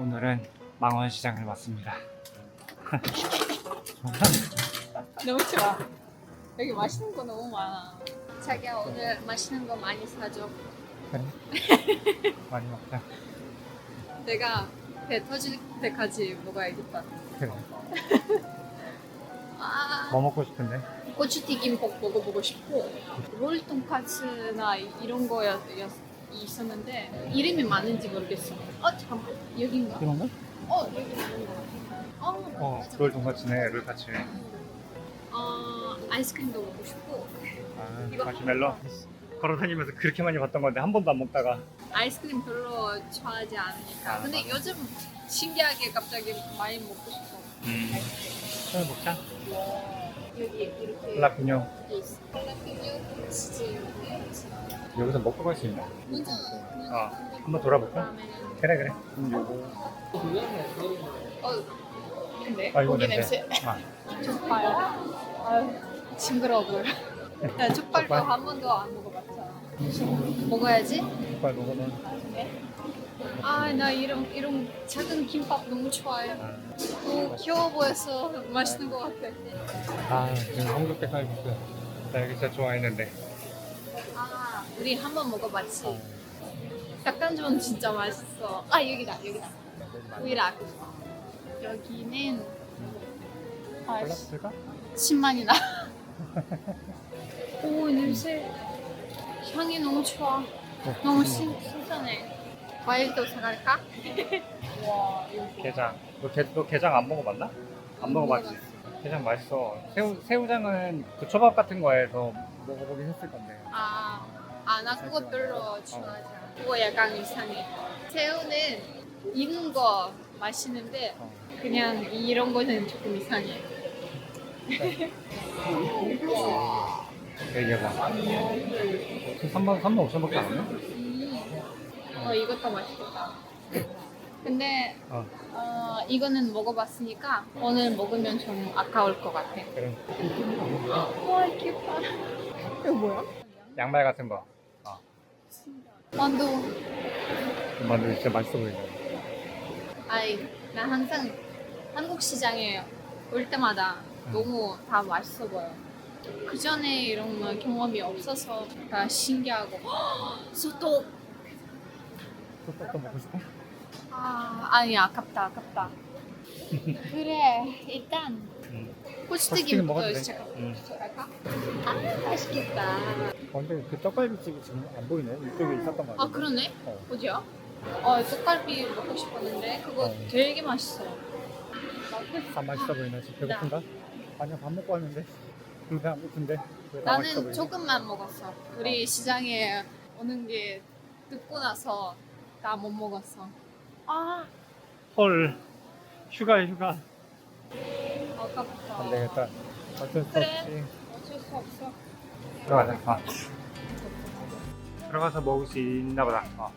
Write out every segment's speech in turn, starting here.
오늘은 망원시장을 왔습니다. 너무 좋아. 여기 맛있는 거 너무 많아. 자기야 오늘 맛있는 거 많이 사줘. 그래? 많이 먹자. 내가 배 터질 때까지 먹어야겠다. 그래. 아, 뭐 먹고 싶은데? 고추튀김 볶 먹어보고 싶고 롤 돈까스나 이런 거였 있었는데 이름이 맞는지 모르겠어. 어 잠깐만 여긴가? 이건가? 어 여기 맞는 거 같아. 어, 어, 맞아, 롤. 돈까스네, 롤 카츠네. 어 아이스크림도 먹고 싶고 아, 이거 마시멜로? 걸어다니면서 그렇게 많이 봤던 건데 한 번도 안 먹다가 아이스크림 별로 좋아하지 않으니까. 아, 근데 맞아. 요즘 신기하게 갑자기 많이 먹고 싶어. 음. 술 먹자. 여기 이렇게 할라피뇨. 있어. 치즈. 여기서 먹고 갈 수 있나? 먼저 어, 한번 돌아볼까? 다음에는 그래 그래. 음, 요거. 어 근데 아, 이거 고기 냄새. 아, 족발. 아유 징그러워 보여. 나 족발도 족발? 한 번도 안 먹어봤잖아. 먹어야지. 족발 먹어봐. 나중에. 아 나 이런 이런 작은 김밥 너무 좋아해. 아, 오 귀여워 보여서 맛있는 것 같아. 아 지금 한국 백갈비스. 나 여기 진짜 좋아했는데. 아 우리 한 번 먹어봤지. 아, 닭강정 진짜 맛있어. 아 여기다 여기다. 우이락. 여기는 아 골랐을까? 10만이나. 오 냄새. 향이 너무 좋아. 너무 신, 신선해. 과일도 사갈까? 와. 게장. 너, 게, 너 게장 안 먹어봤나? 안안 먹어봤지? 게장 맛있어. 새우, 새우장은 그 초밥 같은 거에서 먹어보긴 했을 건데. 아, 아, 나 그거 별로 좋아하지 않아. 그거 약간 이상해. 새우는 익은 거 맛있는데 어. 그냥 이런 거는 조금 이상해. 얘기해봐. 3만, 3만 5천밖에 안? 음. 어, 이것도 맛있겠다. 근데 어, 어, 이거는 먹어봤으니까 오늘 먹으면 좀 아까울 것 같아. 그럼. 와, 귀엽다. 이거 뭐야? 양말 같은 거. 어. 만두. 만두 진짜 맛있어 보이네. 아이, 나 항상 한국 시장에 올 때마다 음. 너무 다 맛있어 보여. 그 전에 이런 거 경험이 없어서 다 신기하고. 소떡. 소떡도 먹고 싶어? 아, 아니 아깝다, 아깝다. 그래, 일단 응. 꼬치튀김부터 먹어도 돼. 시작. 응. 시작할까? 아, 맛있겠다. 어, 근데 그 떡갈비집이 지금 안 보이네. 이쪽에 있었던 거 같아. 아, 그러네. 어. 어디야? 어, 떡갈비 먹고 싶었는데 그거 어. 되게 맛있어. 다 맛있어 보이네. 지금 배고픈가? 아니야, 밥 먹고 왔는데. 근데 안 고픈데. 왜다 맛있어 나는 보이지? 조금만 먹었어. 우리 시장에 오는 게 듣고 나서 다못 먹었어. 아, 헐. 휴가야, 휴가. 아깝다. 안 되겠다. 어쩔 수 그래. 없지. 어쩔 수 없어. 들어가자. 어. 들어가서 먹을 수 있나 보다. 어.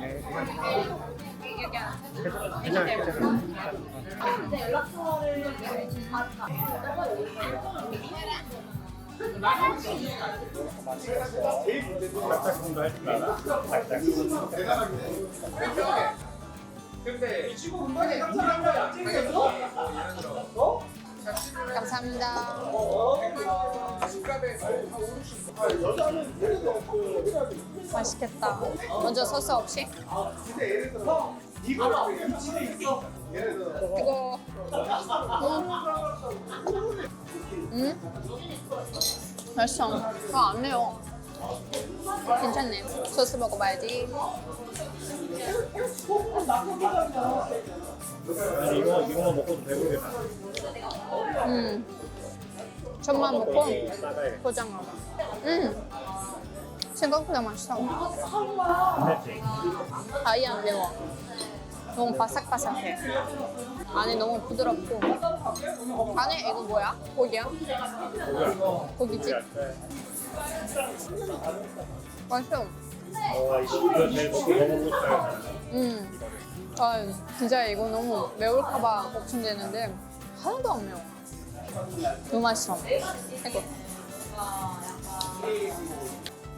네, 여기 안 괜찮아, 괜찮아. 감사합니다. 맛있겠다. 먼저 소스 없이? 이거 음? 맛있어. 이거 안 매워. 괜찮네. 소스 먹어봐야지. 아니, 이거, 이거만 먹고도 배부르겠다. 음. 전만 먹고 싸가야 포장하고. 음. 생각보다 맛있어. 지 아예 안 매워. 너무 바삭바삭해. 안에 너무 부드럽고. 안에 이거 뭐야? 고기야? 고기지? 맛있어. 어, 이거 싶어요. 음. 아, 진짜 이거 너무 매울까봐 걱정되는데 하나도 안 매워. 너무 맛있어. 이거.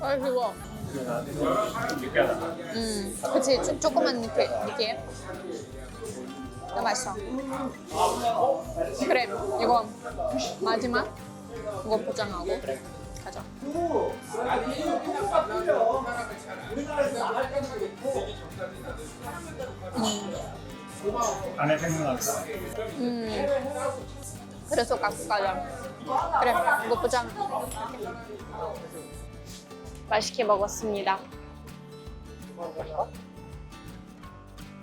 아, 그거 음, 그치. 조, 조금만 느끼, 느끼해. 나 맛있어. 그래, 이거 마지막. 이거 포장하고 가자. 안에 생각났어. 음, 그래서 갖고 가자. 그래, 이거 포장. 맛있게 먹었습니다.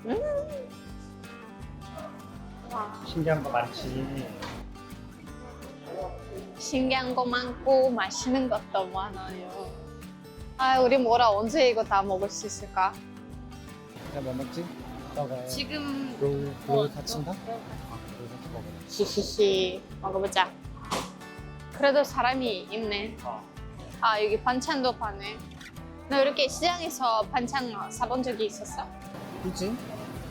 음. 와. 신기한 거 많지. 신기한 거 많고 맛있는 것도 많아요. 아, 우리 뭐라 언제 이거 다 먹을 수 있을까? 이제 뭐 먹지? 너가 지금 롤, 어, 롤 같이인가? 롤 같이 먹어라. 히히히 먹어보자. 그래도 사람이 있네. 어. 아 여기 반찬도 파네. 나 이렇게 시장에서 반찬 사본 적이 있었어? 있지?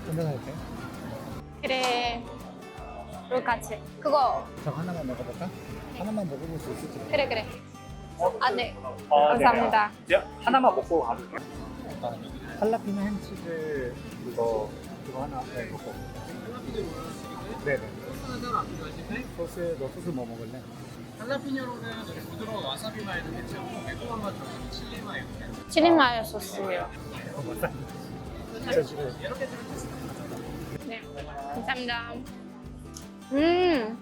근데 살게. 그래. 롤 같이. 그거 저 하나만 먹어볼까? 하나만 먹어볼 수 있을지. 그래 그래. 아 네. 어, 감사합니다. 네. 하나만 먹고 가볼게요. 할라피뇨 햄치즈 이거 이거 하나 네, 먹고. 네네. 소스 너 소스 뭐 먹을래? 할라피뇨로는 여기 부드러운 와사비 마요도 괜찮고 매콤한 맛 좋은 칠리 마요 칠리 마요 소스요. 쌀? 제주도 이렇게 좀 드세요. 네. 감사합니다. 음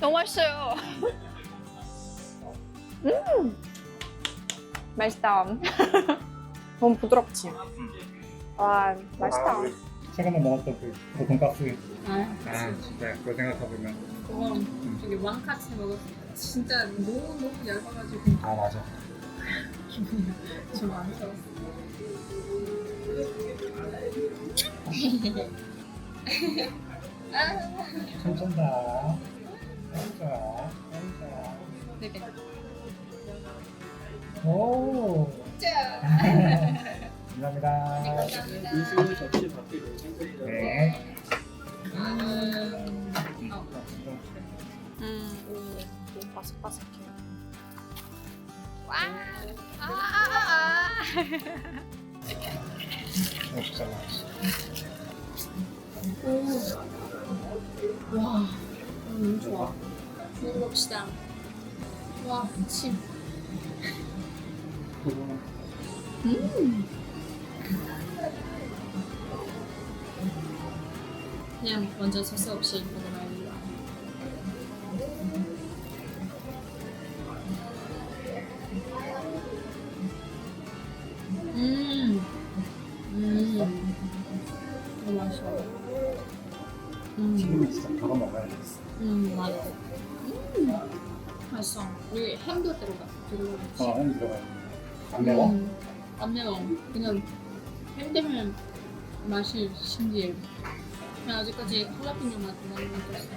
너무 맛있어요. 음 맛있다. 너무 부드럽지. 와 맛있다. 최근에 먹었던 그, 그 돈가스 아. 아 진짜 그거 생각해보면 그거 저기 왕카츠 먹었어요. 진짜 너무 너무 얇아가지고 아 맞아 기분이 좀 안 좋았어. 춤춘다 춤춰 춤춰 되게 오 짜. 감사합니다 인수는 접시 밖에 놓으세요. 네 음. 어. 음. 오, 오 바삭바삭해. 와. 아. 아, 아, 오. 와. 너무 좋아. 먹어봅시다. 와, 침. 음. 그냥 완전 소스 없이 먹어봐 어햄 들어가 있네 안 매워? 음, 안 매워. 그냥 햄 때문에 맛이 신기해. 그냥 아직까지 할라피뇨 맛 많이 느꼈어.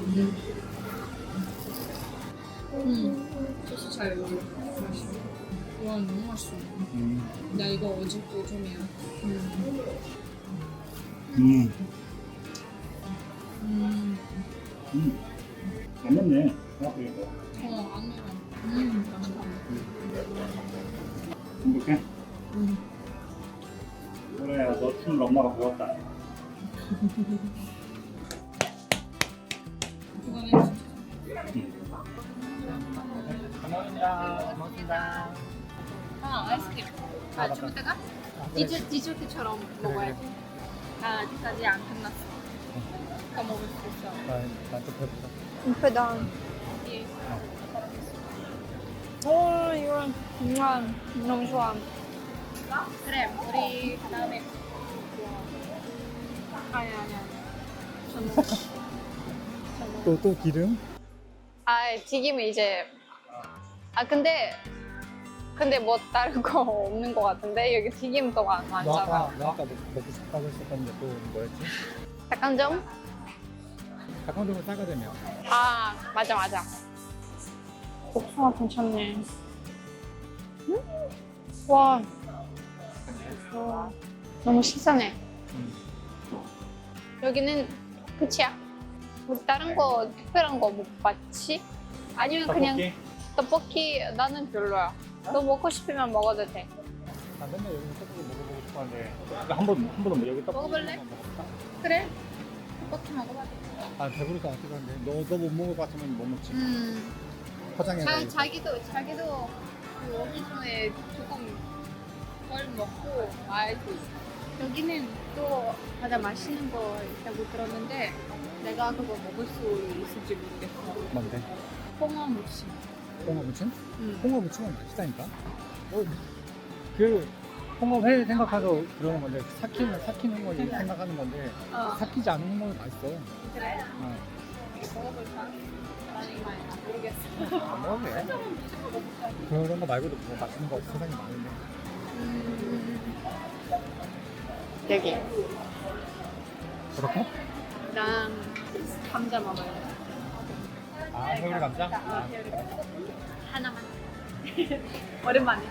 음. 음, 소스 잘 어울려. 맛있어. 와, 너무 맛있어. 음. 나 이거 어제도 좀이야. 음. 음. 음. 음. 안 맵네 생각보다 어, 안 매워. 음, 맛있다. 너춤 엄마가 배웠다. 감사합니다 고맙습니다 아, 아이스크림. 아, 그래. 디저, 디저트처럼 먹어야 돼. 아, 아직까지 안 끝났어. 다 먹을 수 있어. 나나좀 배고파 배다. 예. 오, 이거 정말 너무 좋아. 그래, 우리 그다 또, 또 기름? 아 튀김은 이제 아 근데 근데 뭐 다른 거 없는 것 같은데 여기 튀김도 많- 너 많잖아. 아까, 너 아까 먹- 먹고 싶다고 했었는데 또 뭐였지? 닭강정? 닭강정은 싸가되며 아 맞아 맞아. 복숭아 괜찮네. 음? 와. 와. 너무 신선해. 음. 여기는 끝이야. 뭐 다른 거 특별한 거 못 봤지? 아니면 그냥 떡볶이 나는 별로야. 너 먹고 싶으면 먹어도 돼. 나 맨날 여기서 떡볶이 먹어보고 싶었는데 한번 한 번도 뭐 여기 떡볶이 먹어볼래? 한번 먹어볼까? 그래? 떡볶이 먹어봐. 아 배부르지 않기도 한데 너 너 못 먹어봤으면 못 먹지. 음. 포장해. 자, 자기도 자기도 그 오기 전에 조금 덜 먹고 있어. 여기는 또 가장 맛있는 거 있다고 들었는데 내가 그거 먹을 수 있을지 모르겠어. 뭔데? 홍어 무침. 홍어 무침? 음. 홍어 무침은 맛있다니까. 어, 그 홍어회 생각하고 그러는 건데 삭히는 삭히는 거 생각하는 건데 어. 삭히지 않은 홍어는 맛있어. 그래? 어. 먹어볼까? 나는 모르겠어. 안 먹어도 돼. 그런 거 말고도 뭐 맛있는 거 세상에 많은데. 음. 여기. 그렇게? 난 감자 먹어요. 아, 회오리 감자? 아, 하나만. 오랜만에.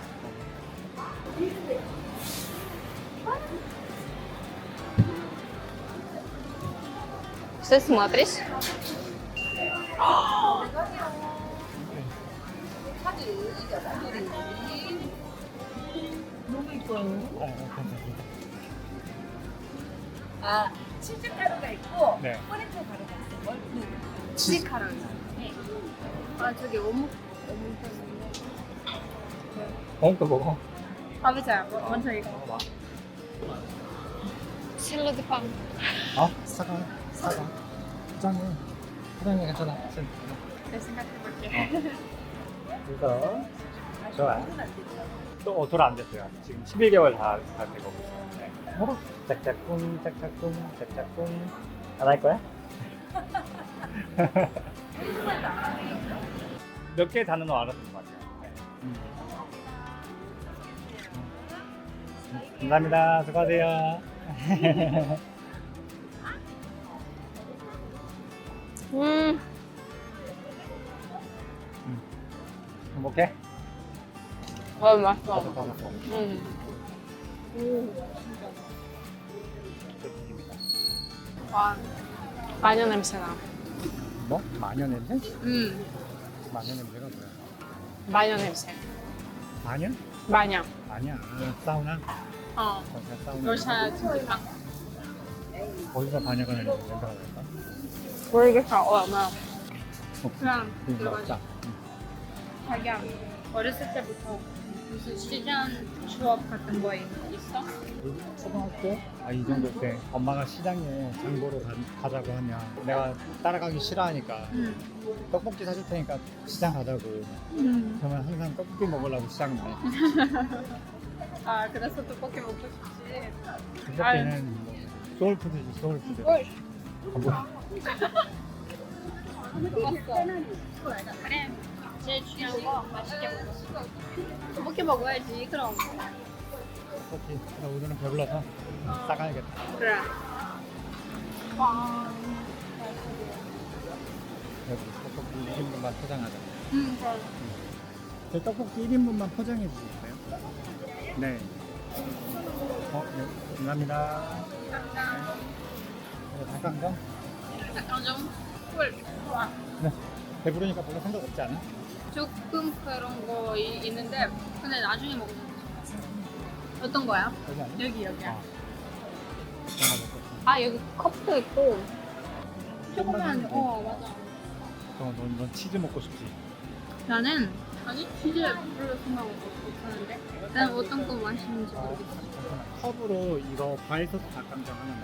Что смотришь? 어, 어, 괜찮아. 아, 치즈 가루가 있고 네. 포렌토 가루가 있어. 뭘? 치즈 카레. 아 저기 어묵 어묵 어묵도 먹어. 아버지야 먼저 이거. 먹어봐. 샐러드 빵. 아, 사과, 사과. 포장해. 포장해, 괜찮아. 내 생각해볼게. 그래서 좋아. 또 어, 돌안 됐어요. 지금 11개월 다, 다 되고 있어요. 네. 어? 짝짝꿍, 짝짝꿍, 짝짝꿍. 안 할 거야? 몇 개 단어는 알았던 것 같아요. 네. 음. 음. 감사합니다. 수고하세요. 음. 행복해? 어 맛있어. 더 먹고. 음. 와 마녀 냄새나. 뭐? 마녀 냄새? 음. 마녀 냄새가 뭐야? 마녀 냄새. 마녀? 마녀. 아니야. 사우나? 어. 사우나. 러시아 찜질방. 거기서 마녀가 냄새가 날까? 모르겠어. 어 아마. 어, 그냥 그거 들어가자. 자기야 어렸을 때부터 무슨 시장 추억 같은 거 있- 있어? 초등학교? 아, 이 정도 때 엄마가 시장에 장 보러 가, 가자고 하면 내가 따라가기 싫어하니까 응. 떡볶이 사줄 테니까 시장 가자고 음. 그러면 항상 떡볶이 먹으려고 시장 가 아 그래서 떡볶이 먹고 싶지. 떡볶이는 뭐 소울푸드지 소울푸드 뭘? 뭐, 먹었어. 그래. 중요한 거 맛있게 먹었어. 떡볶이 먹어야지 그럼. 떡볶이 나 오늘은 배불러서 싸가야겠다 그래. 와. 여기 떡볶이 1인분만 포장하자 음 그럼. 제 떡볶이 1인분만 포장해 주실까요? 네 어, 네. 감사합니다 네, 닭강정? 약간 좀 꿀. 좋아. 네. 배부르니까 별로 생각 없지 않아? 조금 그런 거 이- 있는데 근데 나중에 먹으면 돼. 어떤 거야? 여기 아니야? 여기 여기야. 어. 하나 먹고 아 여기 컵도 있고 조그만 어 맞아. 어, 넌, 넌 치즈 먹고 싶지? 나는 아니 치즈 별로 생각 못하는데 난 어떤 거 맛있는지 어, 모르겠어. 괜찮아. 컵으로 이거 과일 소스 닭강정 하나만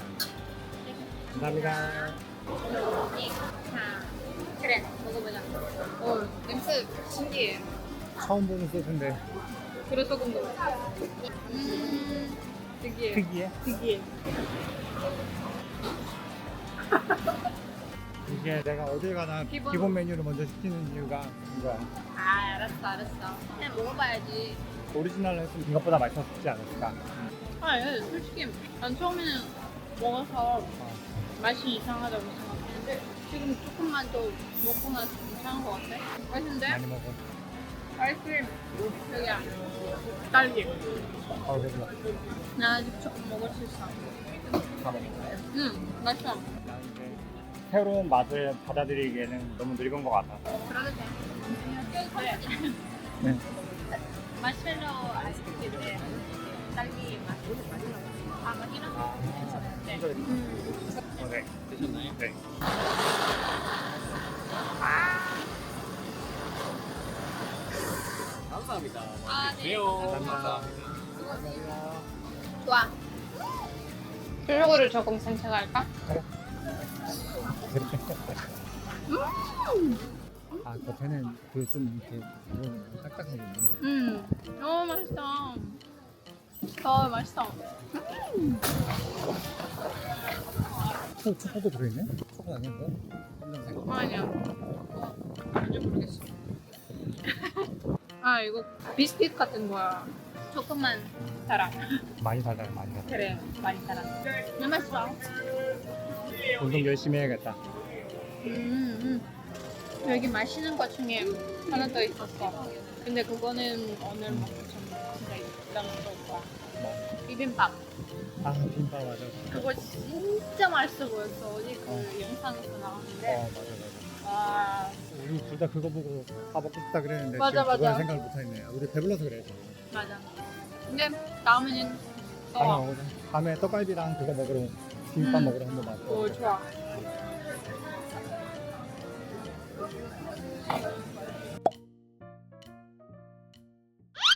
감사합니다 자 그래 먹어보자. 어 냄새 신기해. 처음 보는 소스인데 그래서 그런 거. 음 특이해. 특이해? 특이해. 이게 내가 어딜 가나 기본- 기본, 메뉴를 먼저 시키는 이유가 이거야 아 알았어 알았어. 그냥 먹어봐야지. 오리지널로 했으면 이것보다 맛있었지 않을까 아 예, 솔직히 난 처음에는 먹어서 어. 맛이 이상하다고 생각했는데 지금 조금만 더 먹고 나서 괜찮은 것 같아. 맛있는데? 많이 먹어 아이스크림 여기야. 딸기. 어 배불러 나 아직 조금 먹을 수 있어. 다 먹어 응, 맛있어. 나 이제 새로운 맛을 받아들이기에는 너무 늙은 것 같아 그래도 돼. 네. 마시멜로 아이스크림인데 딸기 맛. 아, 나왔어. 아, 네. 음. 어, 네. 드셨나요? 네. 감사합니다. 아, 네. 드세요. 감사합니다. 좋아. 블로그를 조금 산책할까? 아, 겉에는 그 좀 이렇게 그런 딱딱하게 있네. 음, 너무 맛있어. 더 맛있어. 초, 초코도 들어있네? 아니야, 그거? 검정색. 아니야. 뭔지 모르겠어. 아, 이거 비스킷 같은 거야. 조금만 달아. 많이 달달해, 많이 달달해. 그래, 많이 달아. 너무 맛있어. 운동 열심히 해야겠다. 음, 음. 여기 맛있는 것 중에 하나 더 있었어. 근데 그거는 오늘 먹고 좀 진짜 입당했던 거야. 비빔밥. 아, 비빔밥 맞아. 그거 진짜 맛있어 보였어. 어디 그 어. 영상에서 나왔는데. 어, 맞아, 맞아. 와, 우리 둘 다 그거 보고 아 먹고 싶다 그랬는데 맞아, 지금 그걸 맞아. 생각을 못 했네. 아, 우리 배불러서 그래. 맞아. 근데 다음에는 또 와. 다음에 오자. 밤에 떡갈비랑 그거 먹으러 비빔밥 음. 먹으러 한번 맞아. 오, 좋아.